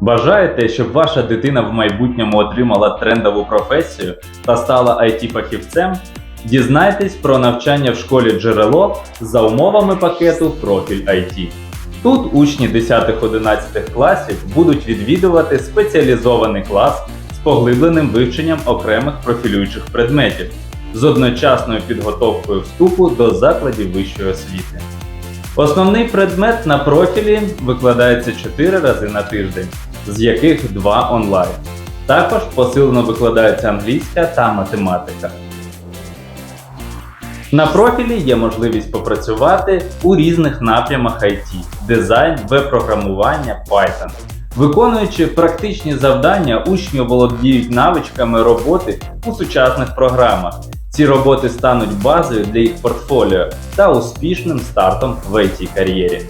Бажаєте, щоб ваша дитина в майбутньому отримала трендову професію та стала IT-фахівцем? Дізнайтесь про навчання в школі джерело за умовами пакету Профіль IT. Тут учні 10-11 класів будуть відвідувати спеціалізований клас з поглибленим вивченням окремих профілюючих предметів з одночасною підготовкою вступу до закладів вищої освіти. Основний предмет на профілі викладається 4 рази на тиждень, з яких 2 онлайн. Також посилено викладається англійська та математика. На профілі є можливість попрацювати у різних напрямах IT – дизайн, веб-програмування, Python. Виконуючи практичні завдання, учні володіють навичками роботи у сучасних програмах. Ці роботи стануть базою для їх портфоліо та успішним стартом в it кар'єрі.